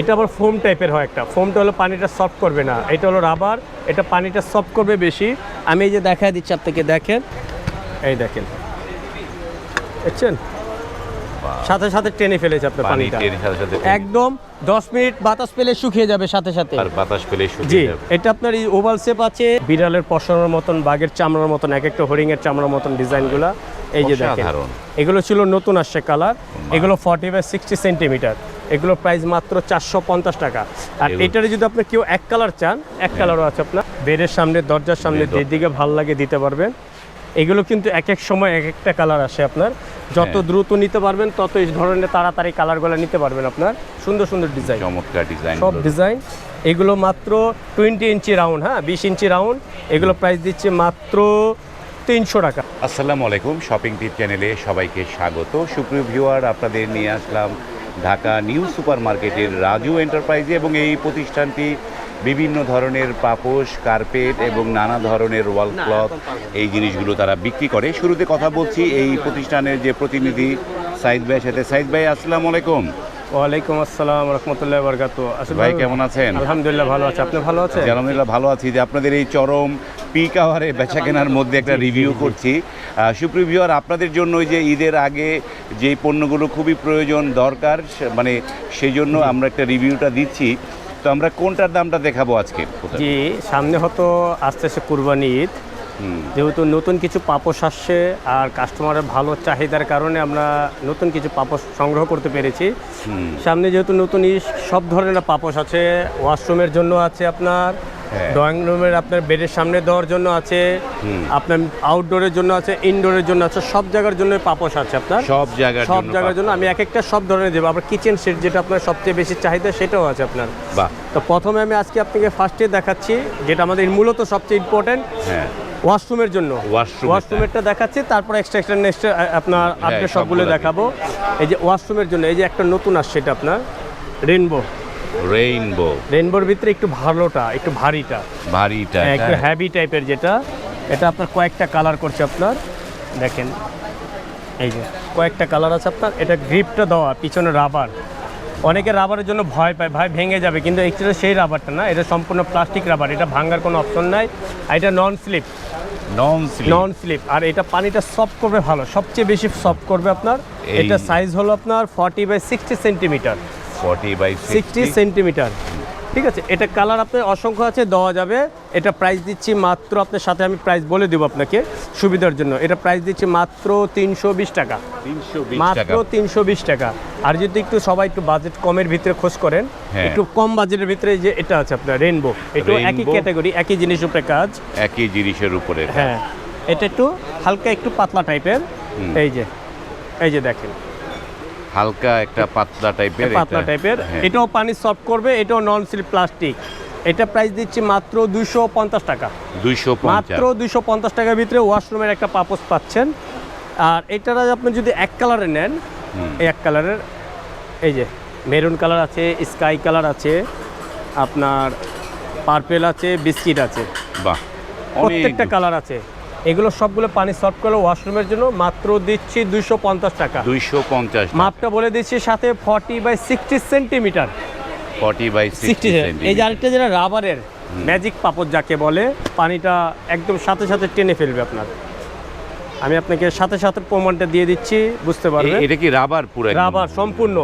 এটা আবার ফোম টাইপের হয় একটা। ফোমটা হলো পানিটা সফট করবে না। এটা হলো রাবার এটা পানিটা সফট করবে বেশি। আমি এই যে দেখায় দিচ্ছি আপনাকে দেখেন। এই দেখেন। দেখছেন? সাথে সাথে টেনে ফেলেছে আপনার পানি পানিটা। একদম দশ মিনিট বাতাস পেলে শুকিয়ে যাবে সাথে সাথে। আর বাতাস পেলে জি শুকিয়ে যাবে। এটা আপনার এই ওভাল শেপ আছে বিড়ালের পশমের মতন বাঘের চামড়ার মতন এক একটা হরিং এর চামড়ার মতন ডিজাইনগুলো। এই যে দেখেন। এগুলো ছিল নতুন আসছে কালার এগুলো ফর্টি বাই সিক্সটি সেন্টিমিটার এগুলো প্রাইস মাত্র চারশো পঞ্চাশ টাকা। আর এটারে যদি আপনি কেউ এক কালার চান এক কালারও আছে আপনার। বেডের সামনে দরজার সামনে। যেদিকে ভালো লাগে দিতে পারবেন। এগুলো কিন্তু এক এক সময় এক একটা কালার আসে আপনার। যত হ্যাঁ। দ্রুত নিতে পারবেন তত এই ধরনের তাড়াতাড়ি কালারগুলো নিতে পারবেন আপনার। সুন্দর সুন্দর ডিজাইন চমৎকার ডিজাইন সব ডিজাইন এগুলো মাত্র টোয়েন্টি ইঞ্চি রাউন্ড হ্যাঁ বিশ ইঞ্চি রাউন্ড এগুলো প্রাইস দিচ্ছে মাত্র তিনশো টাকা। আসসালামু আলাইকুম শপিং টিপ চ্যানেলে সবাইকে স্বাগত। সুপ্রিয় ভিউয়ার আপনাদের নিয়ে আসলাম ঢাকা নিউ সুপার মার্কেটের রাজু এন্টারপ্রাইজে এবং এই প্রতিষ্ঠানটি বিভিন্ন ধরনের পাপোশ কার্পেট এবং নানা ধরনের ওয়াল ক্লথ এই জিনিসগুলো তারা বিক্রি করে। শুরুতে কথা বলছি এই প্রতিষ্ঠানের যে প্রতিনিধি সাইদ ভাইয়ের সাথে। সাইদ ভাই আসসালামু আলাইকুম। ওয়ালাইকুম আসসালাম রহমতুল্লাহ বরকাত ভাই কেমন আছেন? আলহামদুলিল্লাহ ভালো আছে। আপনি ভালো আছেন? আলহামদুলিল্লাহ ভালো আছি। যে আপনাদের এই চরম পিক আওয়ারে বেচা কেনার মধ্যে একটা রিভিউ করছি। সুপ্রিয় ভিউয়ার আপনাদের জন্য যে ঈদের আগে যে পণ্যগুলো খুবই প্রয়োজন দরকার মানে সেই জন্য আমরা একটা রিভিউটা দিচ্ছি। তো আমরা কোনটার দামটা দেখাবো আজকে? জি সামনে হয়তো আস্তে আস্তে কুরবানি ঈদ। যেহেতু নতুন কিছু পাপোশ আসছে আর কাস্টমারের ভালো চাহিদার কারণে আমরা নতুন কিছু পাপোশ সংগ্রহ করতে পেরেছি। সামনে যেহেতু নতুন সব ধরনের পাপোশ আছে ওয়াশরুমের জন্য আছে আপনার। ড্রয়িং রুমের আপনার বেডের সামনে দেওয়ার জন্য আছে আপনার আউটডোরের জন্য আছে ইনডোরের জন্য আছে সব জায়গার জন্য পাপোশ আছে আপনার। সব জায়গার সব জায়গার জন্য আমি এক একটা সব ধরনের দেবো। আবার কিচেন সেট যেটা আপনার সবচেয়ে বেশি চাহিদা সেটাও আছে আপনার। বাহ। তো প্রথমে আমি আজকে আপনাকে ফার্স্টে দেখাচ্ছি যেটা আমাদের মূলত সবচেয়ে ইম্পর্টেন্ট হ্যাঁ। ওয়াশরুমের জন্য। ওয়াশরুমেরটা দেখাচ্ছি তারপর এক্সট্রা এক্সট্রা নেক্সট আপনার সবগুলো সবগুলো দেখাবো। এই যে ওয়াশরুমের জন্য এই যে একটা নতুন আসছে এটা আপনার রেনবো রেইনবো রেইনবোর ভিতরে একটু ভালোটা একটু ভারীটা। ভারীটা হ্যাঁ, একটু হ্যাঁ। হ্যাভি টাইপের যেটা এটা আপনার কয়েকটা কালার করছে আপনার। দেখেন এই যে কয়েকটা কালার আছে আপনার এটা গ্রিপটা দেওয়া পিছনে রাবার অনেকে রাবারের জন্য ভয় পায় ভাই ভেঙে যাবে কিন্তু এটা সেই রাবারটা না এটা সম্পূর্ণ প্লাস্টিক রাবার এটা ভাঙার কোনো অপশন নাই। আর এটা non slip non slip non slip আর এটা পানিটা সফট করবে ভালো সবচেয়ে বেশি সফট করবে আপনার। এটা সাইজ হলো আপনার forty by sixty centimetre 40 by sixty 60 centimetre ঠিক আছে এটা কালার আপনার অসংখ্য আছে দেওয়া যাবে। এটা প্রাইস দিচ্ছি মাত্র আপনার সাথে আমি প্রাইস বলে দেবো আপনাকে সুবিধার জন্য। এটা প্রাইস দিচ্ছি মাত্র তিনশো বিশ টাকা। 320 মাত্র তিনশো বিশ টাকা। আর যদি একটু সবাই একটু বাজেট কমের ভিতরে খোঁজ করেন হ্যাঁ। একটু কম বাজেটের ভিতরে যে এটা আছে আপনার রেনবো এটা একই ক্যাটাগরি একই জিনিস উপরে কাজ। একই জিনিসের উপরে হ্যাঁ। এটা একটু হালকা একটু পাতলা টাইপের এই যে এই যে দেখেন। হালকা একটা পাতলা টাইপের পাতলা টাইপের হ্যাঁ। এটাও পানি সফট করবে এটাও নন স্লিপ প্লাস্টিক এটা প্রাইস দিচ্ছি মাত্র দুশো পঞ্চাশ টাকা। 250 মাত্র দুশো পঞ্চাশ টাকার ভিতরে ওয়াশরুমের একটা পাপোস পাচ্ছেন। আর এটার আপনি যদি এক কালারে নেন এক কালারের এই যে মেরুন কালার আছে স্কাই কালার আছে আপনার পার্পেল আছে বিস্কিট আছে। বাহ প্রত্যেকটা কালার আছে। এগুলো সবগুলো পানি সফট করে ওয়াশরুমের জন্য মাত্র দিচ্ছি দুশো পঞ্চাশ টাকা। দুইশো পঞ্চাশ মাপটা বলে দিচ্ছি সাথে forty by sixty centimetre. Forty by sixty এই যে আরেকটা যেটা রাবারের ম্যাজিক পাপড় যাকে বলে পানিটা একদম সাথে সাথে টেনে ফেলবে আপনার। আমি আপনাকে সাথে সাথে প্রমাণটা দিয়ে দিচ্ছি বুঝতে পারবেন? এটা কি রাবার পুরো রাবার সম্পূর্ণ।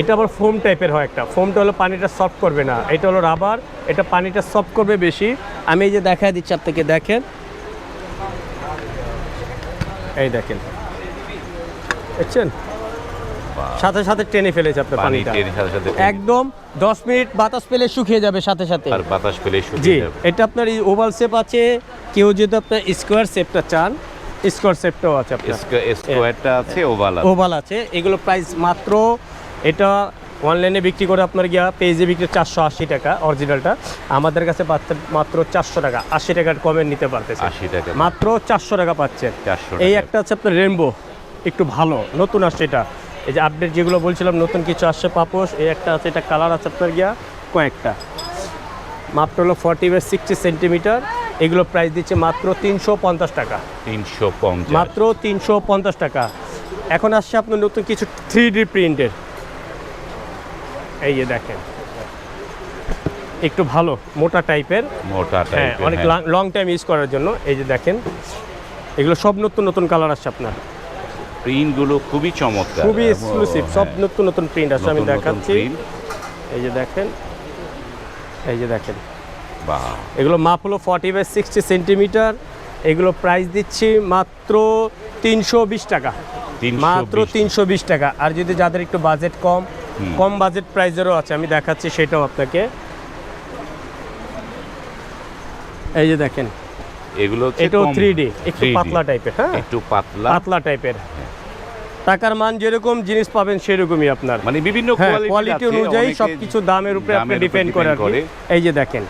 এটা আবার ফোম টাইপের হয় একটা। ফোমটা হলো পানিটা সফট করবে না। এটা হলো রাবার এটা পানিটা সফট করবে বেশি। আমি এই যে দেখায় দিচ্ছি আপনাকে দেখেন। এই দেখেন। দেখছেন? সাথে সাথে টেনে ফেলেছে আপনার পানি পানিটা। একদম দশ মিনিট বাতাস পেলে শুকিয়ে যাবে সাথে সাথে। আর বাতাস পেলে শুকিয়ে যাবে। এটা আপনার এই ওভাল শেপ আছে কেউ যদি আপনার স্কোয়ার শেপটা চান স্কোয়ার শেপটাও আছে আপনার। স্কোয়ারটা আছে ওভাল আছে। ওভাল আছে এগুলো প্রাইস মাত্র এটা অনলাইনে বিক্রি করে আপনার গিয়া পেজে বিক্রি চারশো আশি টাকা অরিজিনালটা আমাদের কাছে মাত্র চারশো টাকা আশি টাকার কমে নিতে পারতেছে। আশি টাকা মাত্র চারশো টাকা পাচ্ছেন। চারশো এই একটা আছে আপনার রেনবো একটু ভালো নতুন আসছে এটা। এই যে আপডেট যেগুলো বলছিলাম নতুন কিছু আসছে পাপোশ এই একটা আছে এটা কালার আছে আপনার গিয়া কয়েকটা। মাত্র হলো ফর্টি বাই সিক্সটি সেন্টিমিটার এগুলো প্রাইস দিচ্ছে মাত্র তিনশো পঞ্চাশ টাকা। তিনশো পঞ্চাশ। মাত্র তিনশো পঞ্চাশ টাকা। এখন আসছে আপনার নতুন কিছু থ্রি ডি প্রিন্টের এই যে দেখেন। একটু ভালো মোটা টাইপের। মোটা হ্যাঁ অনেক লং টাইম ইউজ করার জন্য। এই যে দেখেন এগুলো সব নতুন নতুন কালার আসছে আপনার। প্রিন্টগুলো খুবই চমৎকার। খুবই এক্সক্লুসিভ সব হ্যাঁ, নতুন নতুন প্রিন্ট আছে আমি দেখাচ্ছি। এই যে দেখেন এই যে দেখেন। বাহ। এগুলো মাপ হলো ফর্টি বাই সিক্সটি সেন্টিমিটার এগুলো প্রাইস দিচ্ছি মাত্র তিনশো বিশ টাকা। মাত্র তিনশো বিশ টাকা। আর যদি যাদের একটু বাজেট কম। কম বাজেট প্রাইজেরও আছে আমি দেখাচ্ছি সেটাও আপনাকে। এই যে দেখেন এগুলো হচ্ছে এটাও থ্রি ডি একটু পাতলা টাইপের হ্যাঁ? একটু পাতলা। পাতলা টাইপের টাকার মান যেরকম জিনিস পাবেন সেরকমই আপনার। মানে বিভিন্ন হ্যাঁ কোয়ালিটি কোয়ালিটি অনুযায়ী সব কিছু দামের উপরে আপনি ডিপেন্ড করে আর। এই যে দেখেন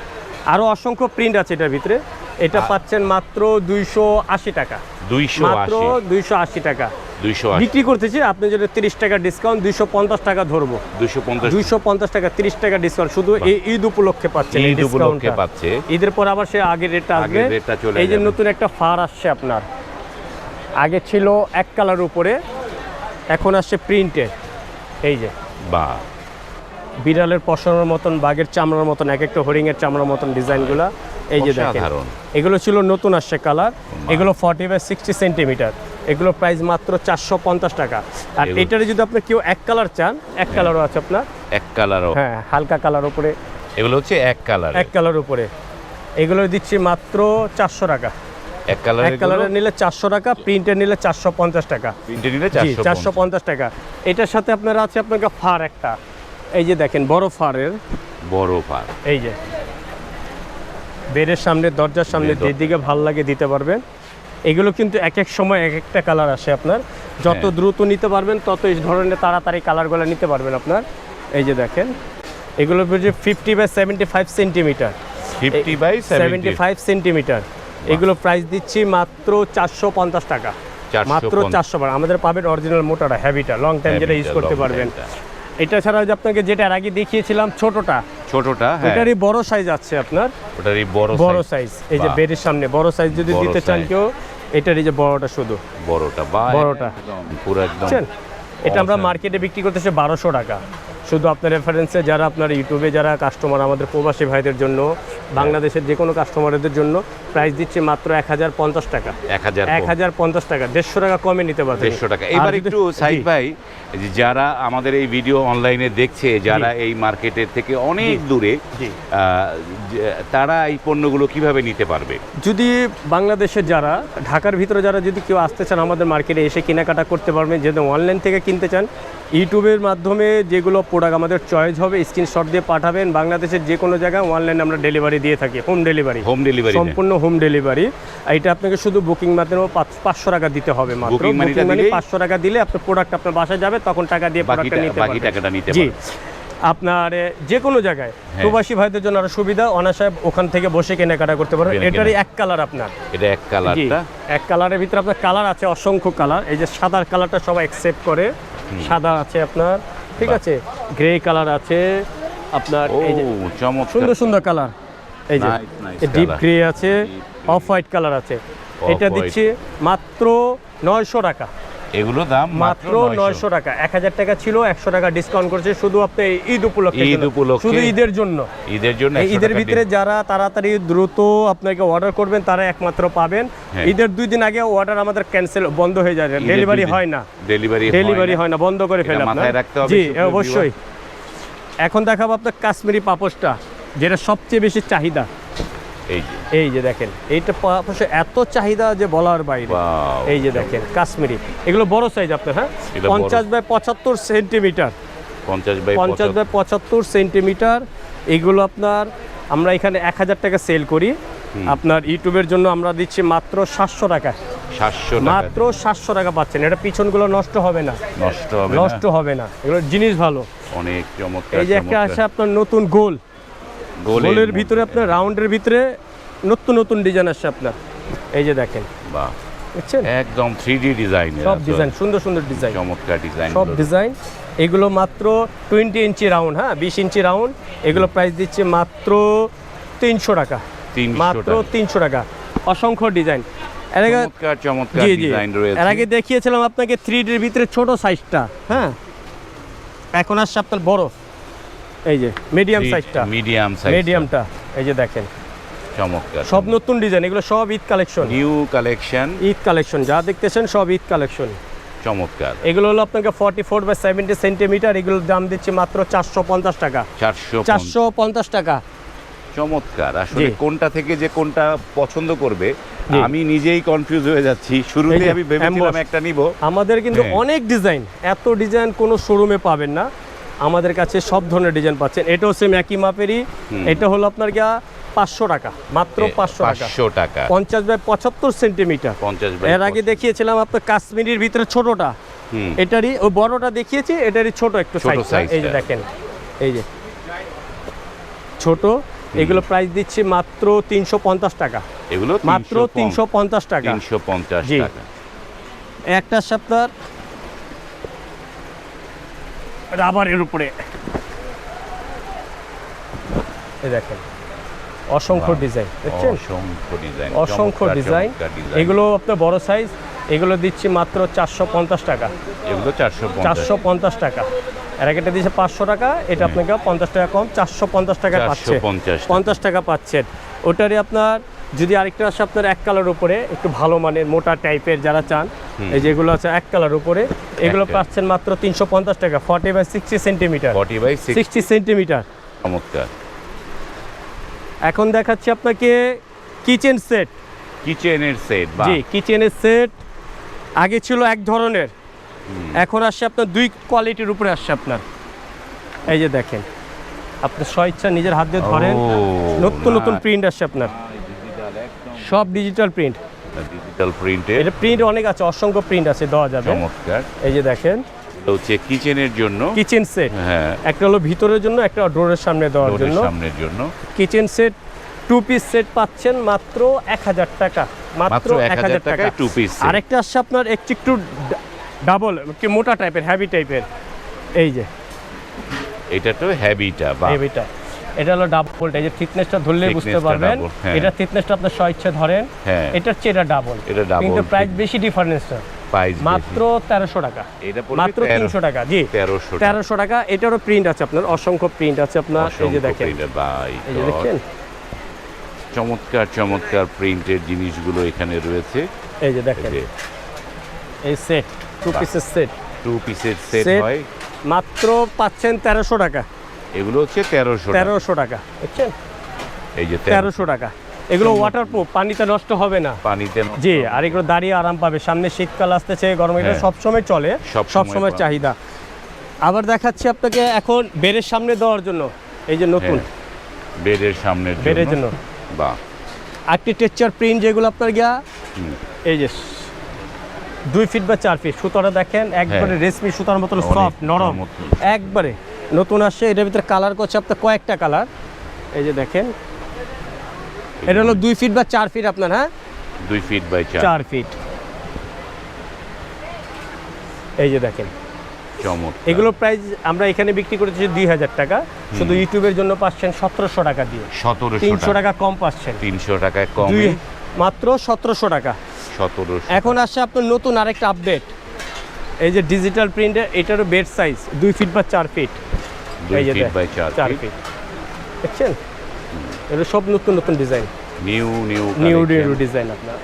আরও অসংখ্য প্রিন্ট আছে এটার ভিতরে। এটা পাচ্ছেন মাত্র দুইশো আশি টাকা। দুইশো মাত্র দুইশো আশি টাকা। দুইশো আশি বিক্রি করতেছি আপনি যদি তিরিশ টাকা ডিসকাউন্ট দুইশো পঞ্চাশ টাকা ধরবো। দুইশো পঞ্চাশ। দুইশো পঞ্চাশ টাকা তিরিশ টাকা ডিসকাউন্ট শুধু এই ঈদ উপলক্ষে পাচ্ছেন এই ঈদ উপলক্ষে পাচ্ছে। ঈদের পর আবার সে আগের রেটটা আসবে। এই যে নতুন একটা ফার আসছে আপনার। আগে ছিল এক কালার উপরে এখন আসছে প্রিন্টের এই যে। বা বিড়ালের পশমের মতন বাঘের চামড়ার মতন এক একটা হরিণের চামড়ার মতন ডিজাইনগুলো। এই যে দেখেন। এগুলো ছিল নতুন আসছে কালার। এগুলো ফর্টি বাই সিক্সটি সেন্টিমিটার এগুলো প্রাইস মাত্র চারশো পঞ্চাশ টাকা। আর এটারে যদি আপনি কেউ এক কালার চান এক কালারও আছে আপনার। এক কালারও হ্যাঁ হালকা কালার উপরে। এগুলো হচ্ছে এক কালার এক কালার উপরে। এগুলো দিচ্ছি মাত্র চারশো টাকা। এক কালার এক কালারের নিলে চারশো টাকা নিলে চারশো পঞ্চাশ টাকা। প্রিন্টে নিলে চারশো পঞ্চাশ। টাকা। এটার সাথে আপনার আছে আপনাকে ফার একটা। এই যে দেখেন বড় ফারের। বড় পার এই যে। বেডের সামনে দরজার সামনে যেদিকে ভালো লাগে দিতে পারবেন। এগুলো কিন্তু এক এক সময় এক একটা কালার আসে আপনার। যত হ্যাঁ। দ্রুত নিতে পারবেন তত এই ধরনের তাড়াতাড়ি কালারগুলো নিতে পারবেন আপনার। এই যে দেখেন এগুলো যে fifty by seventy five centimetre fifty by seventy five centimetre এগুলো প্রাইস দিচ্ছি মাত্র চারশো পঞ্চাশ টাকা। মাত্র চারশো বার আমাদের পাবেন অরিজিনাল মোটাটা হ্যাভিটা লং টাইম যেটা ইউজ করতে পারবেন। এটা ছাড়া যে আপনাকে যেটা এর আগে দেখিয়েছিলাম ছোটটা। ছোটটা হ্যাঁ। ওটারই বড় সাইজ আছে আপনার। ওটারই বড় বড় সাইজ এই যে বেডের সামনে বড় সাইজ যদি দিতে চান। কেউ এটার এই যে বড়টা শুধু। বড়টা বা বড়টা। পুরো একদম এটা আমরা মার্কেটে বিক্রি করতেছি বারোশো টাকা। শুধু আপনার রেফারেন্সে যারা আপনার ইউটিউবে যারা কাস্টমার আমাদের প্রবাসী ভাইদের জন্য বাংলাদেশের যে কোনো কাস্টমারদের জন্য প্রাইস দিচ্ছে মাত্র এক হাজার পঞ্চাশ টাকা। এক হাজার এক হাজার পঞ্চাশ টাকা। দেড়শো টাকা কমে নিতে পারবেন দেড়শো টাকা। এবার একটু সাইদ জি। ভাই যারা আমাদের এই ভিডিও অনলাইনে দেখছে যারা এই মার্কেটের থেকে অনেক দূরে তারা এই পণ্যগুলো কীভাবে নিতে পারবে? যদি বাংলাদেশের যারা ঢাকার ভিতরে যারা যদি কেউ আসতে চান আমাদের মার্কেটে এসে কেনাকাটা করতে পারবেন। যদি অনলাইন থেকে কিনতে চান ইউটিউবের মাধ্যমে যেগুলো প্রোডাক্ট আমাদের চয়েস হবে স্ক্রিনশট দিয়ে পাঠাবেন। বাংলাদেশের যে কোনো জায়গায় অনলাইনে আমরা ডেলিভারি দিয়ে থাকি হোম ডেলিভারি হোম ডেলিভারি সম্পূর্ণ হোম ডেলিভারি এটা আপনাকে শুধু বুকিং মাধ্যমে পাঁচ- পাঁচশো টাকা দিতে হবে মাত্র। বুকিং মানি পাঁচশো টাকা দিলে আপনার প্রোডাক্ট আপনার বাসায় যাবে তখন টাকা দিয়ে প্রোডাক্টটা নিতে বাকি পারবেন। টাকাটা নিতে জি। আপনার যে কোনো জায়গায়। হ্যাঁ। প্রবাসী ভাইদের জন্য আরও সুবিধা অনাসায় ওখান থেকে বসে কেনাকাটা করতে পারবেন। এটারই এক কালার আপনার। এটা এক জি। কালারটা এক কালারের ভিতরে আপনার কালার আছে অসংখ্য কালার এই যে সাদার কালারটা সবাই অ্যাকসেপ্ট করে। সাদা আছে আপনার ঠিক আছে? গ্রে কালার আছে আপনার এই যে সুন্দর সুন্দর কালার এই যে ডিপ গ্রে আছে অফ হোয়াইট কালার আছে। এটা। দিচ্ছি মাত্র নয়শো টাকা। এগুলো দাম মাত্র নয়শো। টাকা। এক হাজার টাকা ছিল একশো টাকা ডিসকাউন্ট করছে শুধু আপনি ঈদ উপলক্ষে ঈদ উপলক্ষে। শুধু ঈদের জন্য। ঈদের জন্য ঈদের ভিতরে যারা তাড়াতাড়ি দ্রুত আপনাকে অর্ডার করবেন তারা একমাত্র পাবেন। হ্যাঁ। ঈদের দুই দিন আগে অর্ডার আমাদের ক্যান্সেল বন্ধ হয়ে যায়। ডেলিভারি হয় না। ডেলিভারি ডেলিভারি হয় না বন্ধ করে ফেলে মাথায় রাখতে হবে জি অবশ্যই। এখন দেখাবো আপনার কাশ্মীরি পাপোশটা যেটা সবচেয়ে বেশি চাহিদা। এই যে। এই যে দেখেন এইটা পাপোশে এত চাহিদা যে বলার বাইরে. এই যে দেখেন কাশ্মীরি। এগুলো বড় সাইজ আপনার হ্যাঁ? পঞ্চাশ বাই পঁচাত্তর সেন্টিমিটার। পঞ্চাশ বাই পঞ্চাশ বাই পঁচাত্তর সেন্টিমিটার। এগুলো আপনার আমরা এখানে এক হাজার টাকা সেল করি। আপনার ইউটিউবের জন্য আমরা দিচ্ছি মাত্র সাতশো টাকা। সাতশো মাত্র সাতশো টাকা পাচ্ছেন। এটা পিছনগুলো নষ্ট হবে না। নষ্ট হবে নষ্ট না হবে না। এগুলো জিনিস ভালো। অনেক চমৎকার এই যে একটা। আছে আপনার নতুন গোল। গোলের ভিতরে আপনার রাউন্ডের ভিতরে নতুন নতুন ডিজাইন আসছে আপনার। এই যে দেখেন। বাহ। বুঝছেন? একদম থ্রি ডি ডিজাইন সব ডিজাইন সুন্দর সুন্দর ডিজাইন চমৎকার ডিজাইন সব ডিজাইন এগুলো মাত্র টোয়েন্টি ইঞ্চি রাউন্ড হ্যাঁ বিশ ইঞ্চি রাউন্ড এগুলো প্রাইস দিচ্ছে মাত্র তিনশো টাকা। মাত্র তিনশো টাকা। অসংখ্য ডিজাইন এর আগে চমৎকার ডিজাইন রয়েছে। এর আগে দেখিয়েছিলাম আপনাকে থ্রি ডির ভিতরে ছোট সাইজটা হ্যাঁ। এখন আসছে আপনার বড়। এই যে মিডিয়াম সাইজটা মিডিয়াম সাইজ মিডিয়ামটা এই যে দেখেন। চমৎকার সব নতুন ডিজাইন এগুলো সব Eid collection new collection Eid collection যা দেখতেছেন সব ঈদ কালেকশন চমৎকার। এগুলো হলো আপনাকে forty four by seventy centimetre এগুলোর দাম দিচ্ছি মাত্র চারশো পঞ্চাশ টাকা। চারশো চারশো পঞ্চাশ টাকা। চমৎকার। আসলে কোনটা থেকে যে কোনটা পছন্দ করবে আমি নিজেই কনফিউজ হয়ে যাচ্ছি। শুরুতে আমি ভেবেছিলাম একটা নিব। আমাদের কিন্তু হ্যাঁ। অনেক ডিজাইন এত ডিজাইন কোনো শোরুমে পাবেন না। আমাদের কাছে সব ধরনের ডিজাইন পাচ্ছেন। এটাও সেম একই মাপেরই। এটা হলো আপনার গিয়া পাঁচশো টাকা মাত্র পাঁচশো টাকা। পাঁচশো টাকা। পঞ্চাশ বাই পঁচাত্তর সেন্টিমিটার। পঞ্চাশ এর আগে দেখিয়েছিলাম আপনার কাশ্মীরের ভিতরে ছোটটা। এটারই ওই বড়টা দেখিয়েছি এটারই ছোট একটু সাইজ এই যে দেখেন এই যে। ছোট এগুলো প্রাইস দিচ্ছি মাত্র তিনশো পঞ্চাশ টাকা। এগুলো মাত্র তিনশো পঞ্চাশ। টাকা। তিনশো পঞ্চাশ টাকা। একটা সপ্তাহ রাবারের উপরে। এই দেখেন অসংখ্য ডিজাইন দেখছেন? অসংখ্য ডিজাইন অসংখ্য ডিজাইন। এগুলো আপনার বড় সাইজ এগুলো দিচ্ছি মাত্র চারশো পঞ্চাশ টাকা। এগুলো চারশো চারশো পঞ্চাশ টাকা। এর আগেটা দিচ্ছে পাঁচশো টাকা এটা আপনাকে পঞ্চাশ টাকা কম চারশো পঞ্চাশ টাকা চারশো পাচ্ছে পঞ্চাশ পঞ্চাশ টাকা পাচ্ছেন। ওটারই আপনার যদি আরেকটা আসে আপনার এক কালার উপরে একটু ভালো মানের মোটা টাইপের যারা চান এই যেগুলো আছে এক কালার উপরে এগুলো পাচ্ছেন মাত্র তিনশো পঞ্চাশ টাকা forty by sixty centimetre forty by sixty centimetre চমৎকার। এখন দেখাচ্ছি আপনাকে কিচেন সেট কিচেনের সেট জি কিচেনের সেট আগে ছিল এক ধরনের। এখন আসছে আপনার দুই কোয়ালিটির উপরে আসছে আপনার। এই যে দেখেন আপনি স্বইচ্ছা নিজের হাত দিয়ে ধরেন নতুন নতুন প্রিন্ট আসছে আপনার। সব ডিজিটাল প্রিন্ট ডিজিটাল প্রিন্টের এটা প্রিন্ট অনেক আছে অসংখ্য প্রিন্ট আছে দেওয়া যাবে। চমৎকার। এই যে দেখেন। হচ্ছে কিচেনের জন্য। কিচেন সেট হ্যাঁ। একটা হলো ভিতরের জন্য একটা ডোরের সামনে দেওয়ার জন্য। সামনের জন্য। Kitchen set two piece set পাচ্ছেন মাত্র এক হাজার টাকা। মাত্র এক হাজার 1000 টাকা। টাকায় piece set। আরেকটা আসছে আপনার একটু একটু ডাবল কি মোটা টাইপের হ্যাভি টাইপের এই যে। এটা তো হ্যাবিটা বা হেভিটা এটা হলো ডাবল এই যে থিকনেসটা ধরলে বুঝতে পারবেন। হ্যাঁ। এটা থিকনেসটা আপনার স্বইচ্ছে ধরেন হ্যাঁ। এটার চেয়ে এটা ডাবল কিন্তু প্রাইস। বেশি ডিফারেন্সটা প্রাইস মাত্র তেরোশো টাকা। এটা মাত্র তিনশো টাকা জি। তেরোশো তেরোশো টাকা এটারও প্রিন্ট আছে আপনার অসংখ্য প্রিন্ট আছে আপনার এই যে দেখেন। এই যে দেখছেন চমৎকার চমৎকার প্রিন্টের জিনিসগুলো এখানে রয়েছে। এই যে দেখেন। এই সেট টু। পিসের সেট টু পিসের সেট হয় মাত্র পাচ্ছেন তেরোশো টাকা। এগুলো হচ্ছে তেরোশো তেরোশো টাকা। বুঝছেন? এই যে তেরোশো টাকা। এগুলো ওয়াটারপ্রুফ পানিতে নষ্ট হবে না। পানিতে জি আর এগুলো দাঁড়িয়ে আরাম পাবে। সামনে শীতকাল আসতেছে গরম এটা হ্যাঁ। সবসময় চলে সবসময়। চাহিদা। আবার দেখাচ্ছি আপনাকে এখন বেড়ের সামনে দেওয়ার জন্য। এই যে নতুন। হ্যাঁ, বেডের সামনে বেডের জন্য। বা একটি টেক্সচার প্রিন্ট যেগুলো আপনার গিয়া এই যে দুই ফিট বা চার ফিট সুতোটা দেখেন একবারে রেশমি সুতার মতন হ্যাঁ। সফট নরম। একবারে। নতুন আসছে এটার ভিতরে কালার করছে আপনার কয়েকটা কালার এই যে দেখেন এটা হলো দুই ফিট বা চার ফিট আপনার হ্যাঁ? দুই ফিট বাই চার। ফিট এই যে দেখেন। চমৎকার। এগুলো প্রাইস আমরা এখানে বিক্রি করেছি দুই হাজার টাকা। শুধু ইউটিউবের জন্য পাচ্ছেন সতেরোশো টাকা দিয়ে। সতেরোশো তিনশো টাকা। কম পাচ্ছেন। তিনশো টাকায় কমে। মাত্র সতেরোশো টাকা। সতেরোশো এখন আসছে আপনার নতুন আরেকটা আপডেট এই যে ডিজিটাল প্রিন্টের এটারও বেড সাইজ দুই ফিট বা চার ফিট এই যে বাই ফিট দেখছেন? এগুলো সব নতুন নতুন design new new new new design আপনার।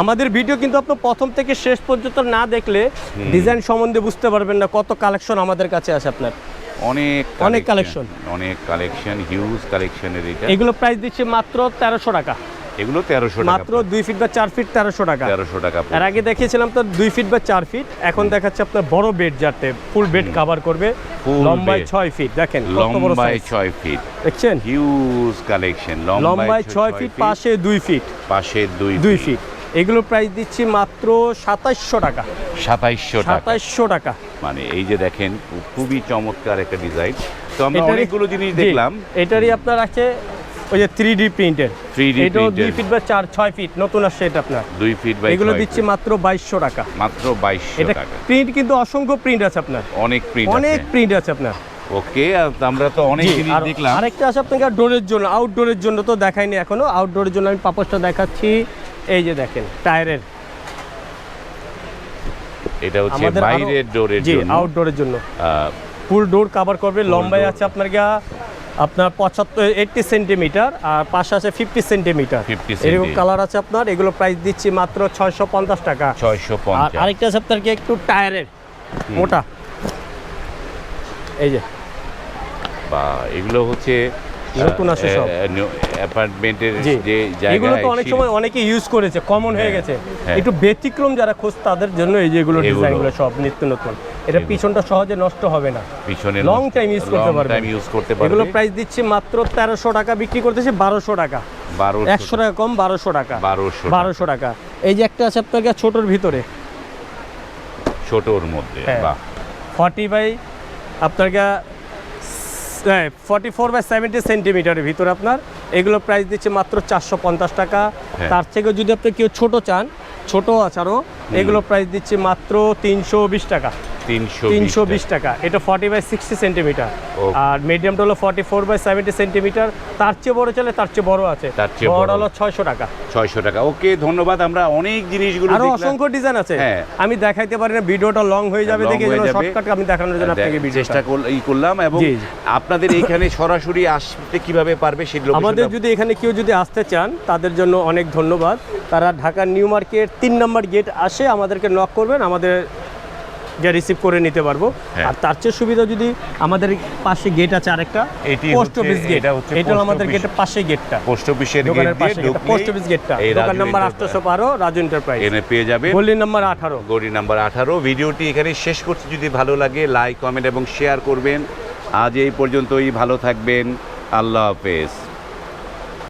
আমাদের ভিডিও কিন্তু আপনার প্রথম থেকে শেষ পর্যন্ত না দেখলে ডিজাইন সম্বন্ধে বুঝতে পারবেন না কত কালেকশন আমাদের কাছে আছে আপনার। অনেক অনেক কালেকশন অনেক কালেকশন হিউজ কালেকশনের এটা। এগুলো প্রাইস দিচ্ছে মাত্র তেরোশো টাকা। এগুলো তেরোশো মাত্র দুই ফিট বা চার ফিট তেরোশো টাকা। তেরোশো টাকা এর আগে দেখিয়েছিলাম তো দুই ফিট বা চার ফিট এখন দেখাচ্ছে আপনার বড় বেড যাতে ফুল বেড কভার করবে লম্বায় ছয় ফিট দেখেন লম্বায় ছয় ফিট দেখছেন? হিউজ কালেকশন লম্বায় ছয় ফিট পাশে দুই ফিট পাশে দুই দুই ফিট এগুলো প্রাইস দিচ্ছি মাত্র সাতাইশশো টাকা। সাতাইশশো সাতাইশশো টাকা। মানে এই যে দেখেন খুবই চমৎকার একটা ডিজাইন তো আমরা অনেকগুলো জিনিস দেখলাম। এটারই আপনার আছে ওই যে থ্রি ডি প্রিন্টের 3D এটাও দুই ফিট বা চার ছয় ফিট নতুন আসছে এটা আপনার। দুই ফিট বাই এগুলো দিচ্ছি মাত্র বাইশশো টাকা। মাত্র বাইশশো টাকা। প্রিন্ট কিন্তু অসংখ্য প্রিন্ট আছে আপনার। অনেক প্রিন্ট অনেক প্রিন্ট আছে আপনার। ওকে আমরা তো অনেক জিনিস দেখলাম। আরেকটা আছে আপনাকে ডোরের জন্য। আউটডোরের জন্য তো দেখাইনি এখনও। আউটডোরের জন্য আমি পাপোসটা দেখাচ্ছি। এই যে দেখেন টায়ারের। এটা হচ্ছে বাইরের ডোরের জন্য। আউটডোরের জন্য। ফুল ডোর কাভার করবে। লম্বায় আছে আপনার গিয়া আপনার পঁচাত্তর এইটটি সেন্টিমিটার আর পাশে আছে ফিফটি সেন্টিমিটার 50 এরকম কালার আছে আপনার এগুলো প্রাইস দিচ্ছি মাত্র ছয়শো পঞ্চাশ টাকা। ছয়শো আর আরেকটা আছে আপনার কি একটু টায়ারের মোটা। এই যে। বা এগুলো হচ্ছে নতুন আসে সব। অ্যাপার্টমেন্টের যে জায়গা এগুলো তো অনেক সময় অনেকে ইউজ করেছে কমন হয়ে হ্যাঁ, গেছে। হ্যাঁ। একটু ব্যতিক্রম যারা খোঁজ তাদের জন্য এই যেগুলো। ডিজাইনগুলো সব নিত্য নতুন। এটা পিছনটা সহজে নষ্ট হবে না। পিছনে long time use করতে পারবে। টাইম ইউজ করতে পারবে। এগুলো প্রাইস দিচ্ছি মাত্র তেরোশো টাকা বিক্রি করতেছি বারোশো টাকা। বারো একশো টাকা কম বারোশো টাকা। বারোশো বারোশো টাকা। এই যে একটা আছে আপনার কাছে ছোটোর ভিতরে। ছোটর মধ্যে হ্যাঁ। বাহ। ফর্টি বাই আপনার ফর্টি ফোর বাই সেভেন্টি সেন্টিমিটারের ভিতরে আপনার। এগুলো প্রাইস দিচ্ছে মাত্র চারশো পঞ্চাশ টাকা। হ্যাঁ। তার থেকে যদি আপনি কেউ ছোট চান ছোট আছে আরও এগুলো প্রাইস দিচ্ছে মাত্র তিনশো বিশ টাকা। তিনশো বিশ টাকা। এটা ফর্টি বাই সিক্সটি সেন্টিমিটার. আর মিডিয়ামটা হলো forty four by seventy centimetre তার চেয়ে বড় চলে তার চেয়ে বড় আছে। তার চেয়ে বড়। হলো ছয়শো টাকা। ছয়শো টাকা। ওকে ধন্যবাদ। আমরা অনেক জিনিসগুলো আরও অসংখ্য ডিজাইন আছে। হ্যাঁ। আমি দেখাইতে পারি না ভিডিওটা লং হয়ে যাবে দেখে শর্টকাট আমি দেখানোর জন্য আপনাকে চেষ্টা করল- করলাম এবং। আপনাদের এখানে সরাসরি আসতে কীভাবে পারবে সেগুলো আমাদের যদি এখানে কেউ যদি আসতে চান তাদের জন্য অনেক ধন্যবাদ। তারা ঢাকার নিউ মার্কেট তিন নম্বর গেট আসে আমাদেরকে নক করবেন। আমাদের যে রিসিভ করে নিতে পারব। হ্যাঁ। আর তার চেয়ে সুবিধা যদি আমাদের পাশে গেট আছে আরেকটা পোস্ট অফিস গেট এটা আমাদের গেটের পাশে গেটটা পোস্ট অফিসের গেট দোকানের পাশে গেটটা পোস্ট অফিস গেটটা দোকান নাম্বার enterprise- আটশোশো বারো রাজু এন্টারপ্রাইজ এনে পেয়ে যাবে। গলি নাম্বার আঠারো। গড়ি নাম্বার আঠারো। ভিডিওটি এখানে শেষ করছি। যদি ভালো লাগে লাইক কমেন্ট এবং শেয়ার করবেন। আজ এই পর্যন্তই। ভালো থাকবেন। আল্লাহ হাফেজ।